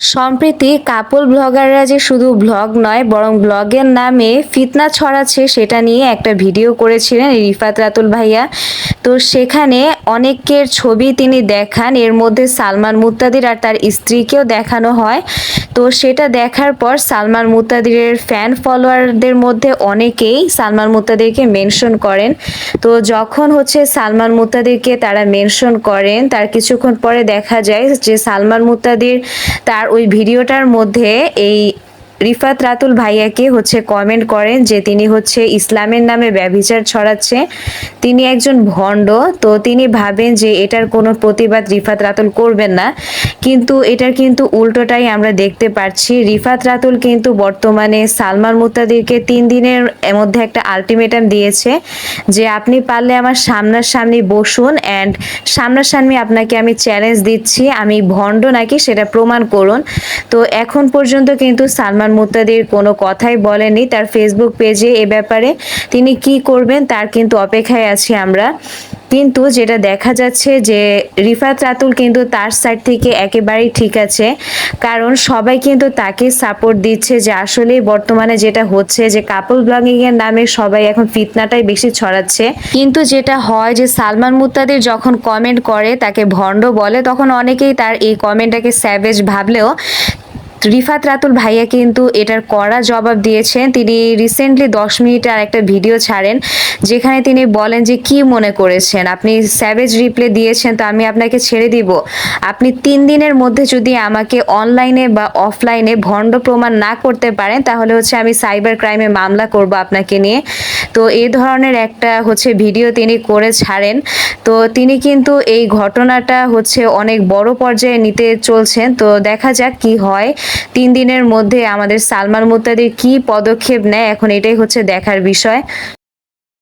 সম্প্রতি কাপল ব্লগাররা যে শুধু ব্লগ নয়, বরং ব্লগের নামে ফিতনা ছড়াচ্ছে সেটা নিয়ে একটা ভিডিও করেছিলেন রিফাত রাতুল ভাইয়া। তো সেখানে অনেকের ছবি তিনি দেখান, এর মধ্যে সালমান মুক্তাদির আর তার স্ত্রীকেও দেখানো হয়। তো সেটা দেখার পর সালমান মুত্তাদিরের ফ্যান ফলোয়ারদের মধ্যে অনেকেই সালমান মুত্তাদিরকে মেনশন করেন। তো যখন হচ্ছে সালমান মুত্তাদিরকে তারা মেনশন করেন, তার কিছুক্ষণ পরে দেখা যায় যে সালমান মুতাদির তার ওই ভিডিওটার মধ্যে এই রিফাত রাতুল ভাইয়াকে হচ্ছে কমেন্ট করেন যে তিনি হচ্ছে ইসলামের নামে ব্যভিচার ছড়াচ্ছে। তিনি একজন ভণ্ড, তো তিনি ভাবেন যে এটার কোনো প্রতিবাদ রিফাত রাতুল করবেন না। কিন্তু এটার কিন্তু উল্টোটাই আমরা দেখতে পাচ্ছি। রিফাত রাতুল কিন্তু বর্তমানে সালমান মুত্তাদিরকে তিন দিনের মধ্যে একটা আলটিমেটাম দিয়েছে যে আপনি পারলে আমার সামনাসামনি বসুন অ্যান্ড সামনাসামনি আপনাকে আমি চ্যালেঞ্জ দিচ্ছি, আমি ভণ্ড নাকি সেটা প্রমাণ করুন। তো এখন পর্যন্ত কিন্তু সালমান মুত্তাদির কোনো কথাই বলেনি তার ফেসবুক পেজে এ ব্যাপারে। তিনি কি করবেন তার কিন্তু অপেক্ষায় আছি আমরা। কিন্তু যেটা দেখা যাচ্ছে যে রিফাত রাতুল কিন্তু তার সাইড থেকে একেবারেই ঠিক আছে। কারণ সবাই কিন্তু তাকে সাপোর্ট দিচ্ছে যে আসলে বর্তমানে যেটা হচ্ছে যে কাপল ব্লগিং এর নামে সবাই এখন ফিতনাটাই বেশি ছড়াচ্ছে। কিন্তু যেটা হয় যে সালমান মুত্তাদির যখন কমেন্ট করে, তাকে ভণ্ড বলে, তখন অনেকেই তার এই কমেন্টটাকে স্যাভেজ ভাবলেও রিফাত রাতুল ভাইয়া কিন্তু এটার কড়া জবাব দিয়েছেন। তিনি রিসেন্টলি দশ মিনিটের একটা ভিডিও ছাড়েন, যেখানে তিনি বলেন যে, কি মনে করেছেন? আপনি স্যাভেজ রিপ্লে দিয়েছেন, তো আমি আপনাকে ছেড়ে দিব। আপনি তিন দিনের মধ্যে যদি আমাকে অনলাইনে বা অফলাইনে ভণ্ড প্রমাণ না করতে পারেন, তাহলে হচ্ছে আমি সাইবার ক্রাইমে মামলা করব আপনাকে নিয়ে। তো এই ধরনের একটা হচ্ছে ভিডিও তিনি করে ছাড়েন। তো তিনি কিন্তু এই ঘটনাটা হচ্ছে অনেক বড় পর্যায়ে নিতে চলছেন। তো দেখা যাক কি হয়। তিন দিনের মধ্যে আমাদের সালমান মুত্তাদির কি পদক্ষেপ নেয় এখন এটাই হচ্ছে দেখার বিষয়।